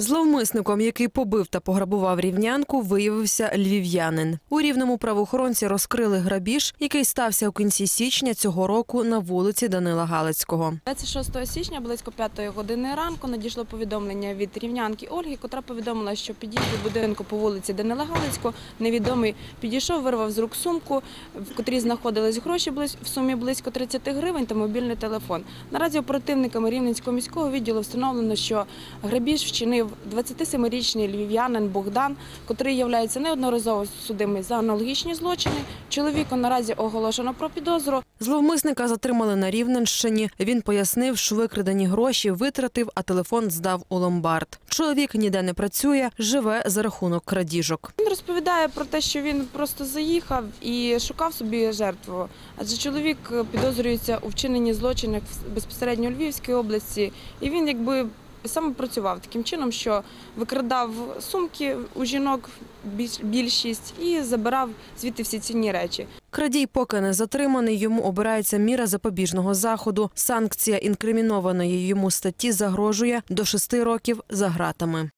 Зловмисником, який побив та пограбував рівнянку, виявився львів'янин. У рівному правоохоронці розкрили грабіж, який стався у кінці січня цього року на вулиці Данила Галицького. 26 січня близько 5 години ранку надійшло повідомлення від рівнянки Ольги, котра повідомила, що підійде до будинку по вулиці Данила Галицького. Невідомий підійшов, вирвав з рук сумку, в котрій знаходились гроші в сумі близько 30 гривень та мобільний телефон. Наразі оперативниками Рівненського міського відділу встановлено, що грабіж вчинив 27-річний львів'янин Богдан, котрий є неодноразово судимий за аналогічні злочини. Чоловіку наразі оголошено про підозру. Зловмисника затримали на Рівненщині. Він пояснив, що викрадені гроші витратив, а телефон здав у ломбард. Чоловік ніде не працює, живе за рахунок крадіжок. Він розповідає про те, що він просто заїхав і шукав собі жертву. Адже чоловік підозрюється у вчиненні злочинів безпосередньо у Львівській області, і він якби саме працював таким чином, що викрадав сумки у жінок більш- більшість і забирав звідти всі цінні речі. Крадій поки не затриманий, йому обирається міра запобіжного заходу. Санкція інкримінованої йому статті загрожує до шести років за ґратами.